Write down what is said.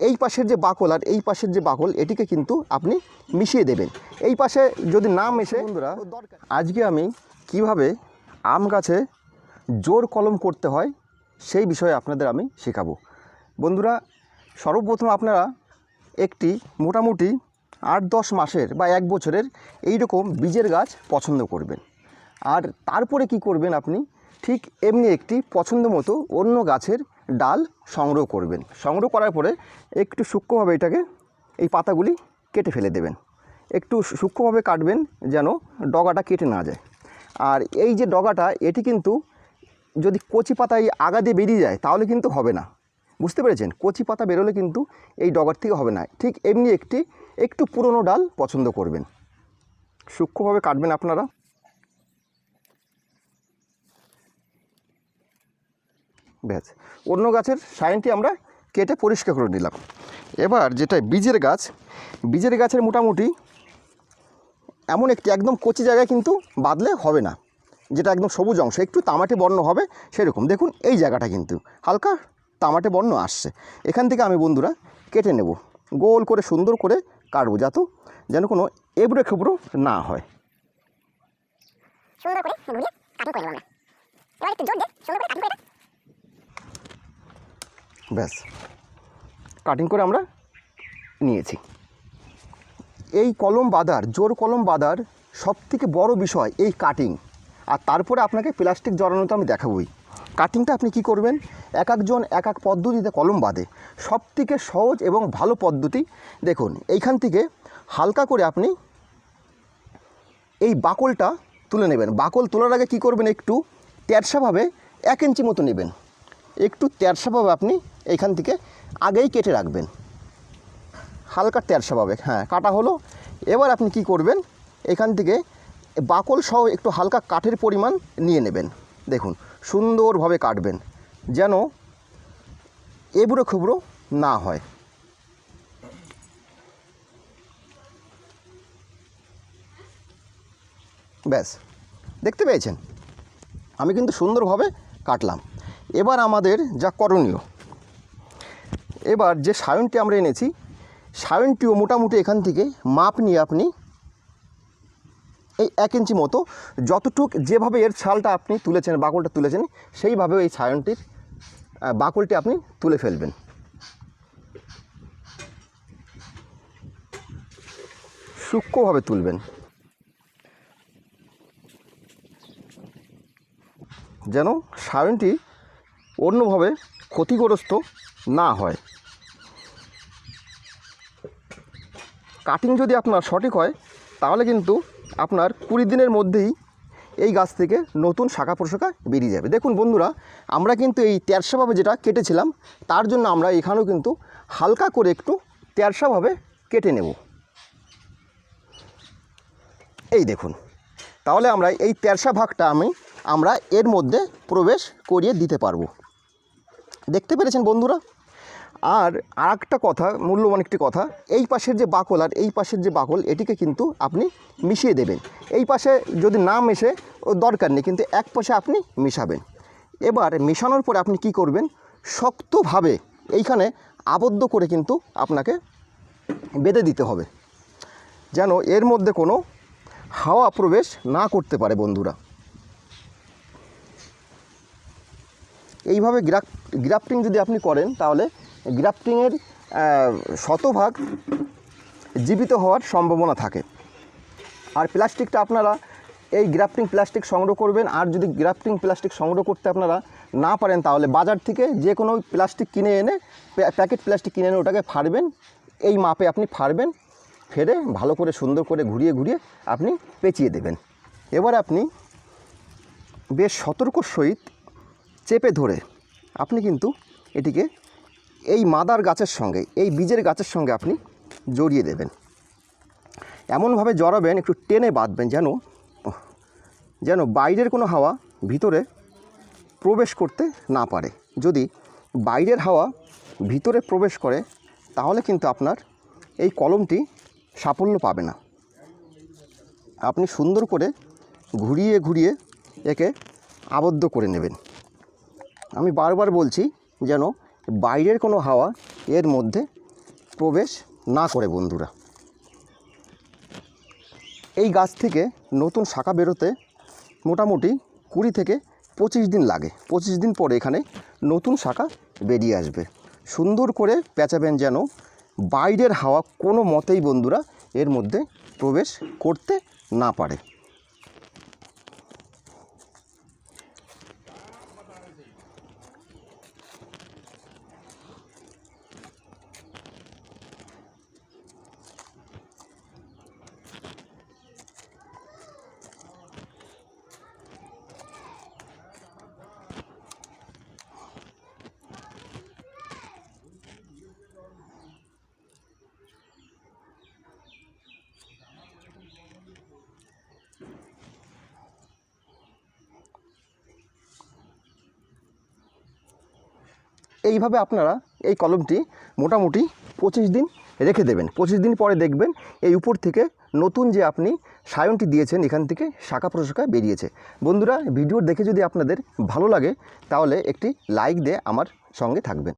এই পাশের যে বাকল আর এই পাশের যে বাকল এটিকে কিন্তু আপনি মিশিয়ে দেবেন। এই পাশে যদি না মেশে বন্ধুরা আজকে আমি কীভাবে আম গাছে জোর কলম করতে হয় সেই বিষয়ে আপনাদের আমি শেখাবো। বন্ধুরা সর্বপ্রথম আপনারা একটি মোটামুটি আট দশ মাসের বা এক বছরের এই রকম বীজের গাছ পছন্দ করবেন। আর তারপরে কি করবেন আপনি? ঠিক এমনি একটি পছন্দ মতো অন্য গাছের ডাল সংগ্রহ করবেন। সংগ্রহ করার পরে একটু সূক্ষ্মভাবে এটাকে এই পাতাগুলি কেটে ফেলে দেবেন। একটু সূক্ষ্মভাবে কাটবেন যেন ডগাটা কেটে না যায়। আর এই যে ডগাটা, এটি কিন্তু যদি কচি পাতা এই আগা দিয়ে বেরিয়ে যায়, তাহলে কিন্তু হবে না। বুঝতে পেরেছেন? কচি পাতা বেরোলে কিন্তু এই ডগার থেকে হবে না। ঠিক এমনি একটি, একটু পুরনো ডাল পছন্দ করবেন। সূক্ষ্মভাবে কাটবেন আপনারা। ব্যাস। অন্য গাছের সাইনটি আমরা কেটে পরিষ্কার করে নিলাম। এবার যেটা বীজের গাছ, বীজের গাছের মোটামুটি এমন একটি একদম কচি জায়গায় কিন্তু বাদলে হবে না। যেটা একদম সবুজ অংশ, একটু তামাটে বর্ণ হবে সেরকম। দেখুন, এই জায়গাটা কিন্তু হালকা তামাটে বর্ণ আসছে। এখান থেকে আমি বন্ধুরা কেটে নেব। গোল করে, সুন্দর করে কাটবো যাতে যেন কোনো এবড়ো খেবড়ো না হয়। সুন্দর করে কাটিং করে এবার একটু জোর দিয়ে সুন্দর করে কাটিং করে ব্যাস। কাটিং করে আমরা নিয়েছি। এই কলম বাঁধার, জোর কলম বাঁধার সবথেকে বড় বিষয় এই কাটিং আর তারপরে আপনাকে প্লাস্টিক জড়ানো তো আমি দেখাবই। কাটিংটা আপনি কি করবেন? এক একজন, এক এক পদ্ধতিতে কলম বাঁধে। সব থেকে সহজ এবং ভালো পদ্ধতি, দেখুন, এইখান থেকে হালকা করে আপনি এই বাকলটা তুলে নেবেন। বাকল তোলার আগে কি করবেন একটু তেরসাভাবে এক ইঞ্চি মতো নেবেন। একটু তেরসাভাবে আপনি এইখান থেকে আগেই কেটে রাখবেন। হালকা তেরসাভাবে হ্যাঁ কাটা হলো। এবার আপনি কি করবেন? এখান থেকে বাকল সহ একটু হালকা কাঠের পরিমাণ নিয়ে নেবেন। দেখুন, সুন্দরভাবে কাটবেন, যেন এবড়ো খুবড়ো না হয়। ব্যাস, দেখতে পেয়েছেন? আমি কিন্তু সুন্দরভাবে কাটলাম। এবার আমাদের যা করণীয় এবার যে সায়নটি আমরা এনেছি সায়নটিও মোটামুটি এখান থেকে মাপ নিয়ে আপনি এই এক ইঞ্চি মতো যতটুক যেভাবে এর ছালটা আপনি তুলেছেন, বাকলটা তুলেছেন, সেইভাবে এই সায়নটির বাকলটি আপনি তুলে ফেলবেন। সূক্ষ্মভাবে তুলবেন। যেন সায়নটি অন্যভাবে ক্ষতিগ্রস্ত না হয়। কাটিং যদি আপনার সঠিক হয়, তাহলে কিন্তু আপনার কুড়ি দিনের মধ্যেই এই গাছ থেকে নতুন শাখা প্রশাখা বেরিয়ে যাবে। দেখুন বন্ধুরা, আমরা কিন্তু এই তেরসাভাবে যেটা কেটেছিলাম, তার জন্য আমরা এখানেও কিন্তু হালকা করে একটু তেরসাভাবে কেটে নেব। এই দেখুন, তাহলে আমরা এই তেরসা ভাগটা আমি, আমরা এর মধ্যে প্রবেশ করিয়ে দিতে পারব। দেখতে পেরেছেন বন্ধুরা? আর আরেকটা কথা, মূল্যবান একটি কথা, এই পাশের যে বাকল আর এই পাশের যে বাকল, এটিকে কিন্তু আপনি মিশিয়ে দেবেন। এই পাশে যদি না মেশে, ও দরকার নেই, কিন্তু এক পাশে আপনি মিশাবেন। এবার মেশানোর পরে আপনি কি করবেন? শক্তভাবে এইখানে আবদ্ধ করে কিন্তু আপনাকে বেঁধে দিতে হবে, যেন এর মধ্যে কোনো হাওয়া প্রবেশ না করতে পারে, বন্ধুরা। এইভাবে গ্রাফ, গ্রাফটিং যদি আপনি করেন, তাহলে গ্রাফটিংয়ের শতভাগ জীবিত হওয়ার সম্ভাবনা থাকে। আর প্লাস্টিকটা আপনারা এই গ্রাফটিং প্লাস্টিক সংগ্রহ করবেন। আর যদি গ্রাফটিং প্লাস্টিক সংগ্রহ করতে আপনারা না পারেন, তাহলে বাজার থেকে যে কোনো প্লাস্টিক কিনে এনে প্যা- প্যাকেট প্লাস্টিক কিনে এনে ওটাকে ফাড়বেন। এই মাপে আপনি ফাড়বেন ফেরে ভালো করে সুন্দর করে ঘুরিয়ে ঘুরিয়ে আপনি পেঁচিয়ে দেবেন। এবার আপনি বেশ সতর্ক সহিত চেপে ধরে, আপনি কিন্তু এটিকে এই মাদার গাছের সঙ্গে, এই বীজের গাছের সঙ্গে আপনি জড়িয়ে দেবেন। এমনভাবে জড়াবেন, একটু টেনে বাঁধবেন যেন যেন বাইরের কোনো হাওয়া ভিতরে প্রবেশ করতে না পারে। যদি বাইরের হাওয়া ভিতরে প্রবেশ করে, তাহলে কিন্তু আপনার এই কলমটি সাফল্য পাবে না। আপনি সুন্দর করে ঘুরিয়ে ঘুরিয়ে একে আবদ্ধ করে নেবেন। আমি বারবার বলছি যেন বাইরের কোনো হাওয়া এর মধ্যে প্রবেশ না করে বন্ধুরা। এই গাছ থেকে নতুন শাখা বেরোতে মোটামুটি কুড়ি থেকে পঁচিশ দিন লাগে। পঁচিশ দিন পরে এখানে নতুন শাখা বেরিয়ে আসবে। সুন্দর করে পেঁচাবেন যেন বাইরের হাওয়া কোনো মতেই বন্ধুরা এর মধ্যে প্রবেশ করতে না পারে। এইভাবে আপনারা এই কলমটি মোটামুটি পঁচিশ দিন রেখে দেবেন। পঁচিশ দিন পরে দেখবেন এই উপর থেকে নতুন যে আপনি সায়নটি দিয়েছেন, এখান থেকে শাখা প্রশাখা বেরিয়েছে। বন্ধুরা, ভিডিও দেখে যদি আপনাদের ভালো লাগে, তাহলে একটি লাইক দিয়ে আমার সঙ্গে থাকবেন।